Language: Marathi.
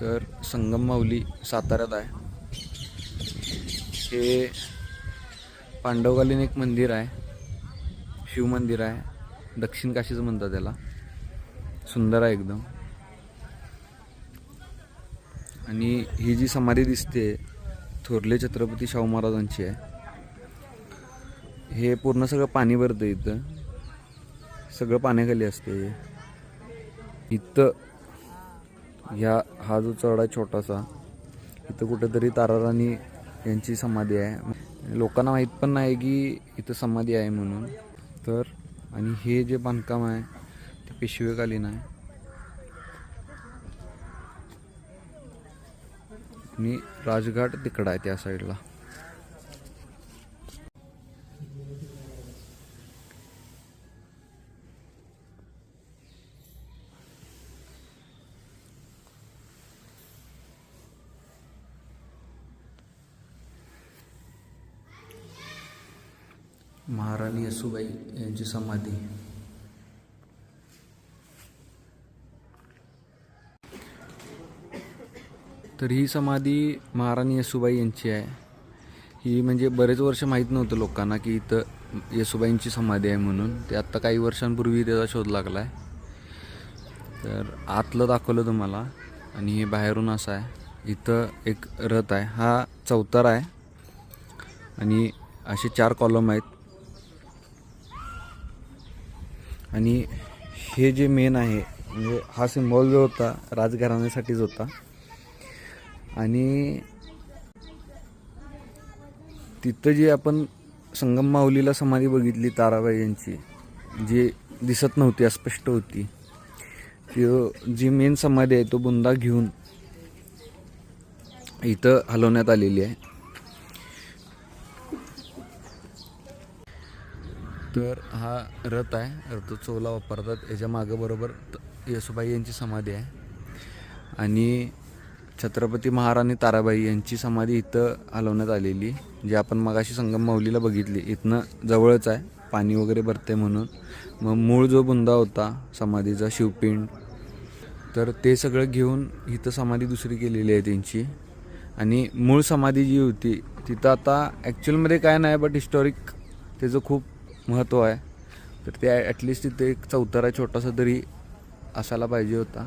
तर संगम माऊली साताऱ्यात आहे. हे पांडवकालीन एक मंदिर आहे. शिव मंदिर आहे. दक्षिण काशीचं म्हणतात त्याला. सुंदर आहे एकदम. आणि ही जी समाधी दिसते थोरले छत्रपती शाहू महाराजांची आहे. हे पूर्ण सगळं पाणी भरतं इथं. सगळं पाण्याखाली असते इथं ह्या हा जो चढ आहे छोटासा इथं कुठेतरी ताराराणी यांची समाधी आहे. लोकांना माहीत पण नाही की इथं समाधी आहे म्हणून. तर आणि हे जे बांधकाम आहे ते पेशवेकालीन आहे. आणि राजघाट तिकडं आहे त्या साईडला महाराणी यसूबाई यांची समाधी. तर ही समाधी महाराणी यसूबाई यांची आहे. ही म्हणजे बरेच वर्ष माहीत नव्हतं लोकांना की इथं येसुबाईंची समाधी आहे म्हणून. ते आत्ता काही वर्षांपूर्वी त्याचा शोध लागला आहे तर आतलं दाखवलं तुम्हाला. आणि हे बाहेरून असं आहे. इथं एक रथ आहे. हा चौतारा आहे. आणि असे चार कॉलम आहेत. आणि हे जे मेन आहे म्हणजे हा सिम्बॉल जो होता राजघराण्यासाठीच होता. आणि तिथं जी आपण संगम माऊलीला समाधी बघितली ताराबाई यांची जी दिसत नव्हती अस्पष्ट होती. ती जी मेन समाधी आहे तो बुंदा घेऊन इथं हलवण्यात आलेली आहे. तर हा रथ आहे. रथ चोला वापरतात. याच्या मागं बरोबर त- येसुबाई यांची समाधी आहे. आणि छत्रपती महाराणी ताराबाई यांची समाधी इथं हलवण्यात आलेली. जी आपण मगाशी संगम माऊलीला बघितली. इथनं जवळच आहे. पाणी वगैरे भरते म्हणून. मग मूळ जो बुंदा होता समाधीचा शिवपिंड तर ते सगळं घेऊन इथं समाधी दुसरी केलेली आहे त्यांची. आणि मूळ समाधी जी होती तिथं आता ॲक्च्युअलमध्ये काय नाही बट हिस्टॉरिक त्याचं खूप महत्त्व आहे. तर ते ॲटलिस्ट तिथे एक चौतारा छोटासा तरी असायला पाहिजे होता.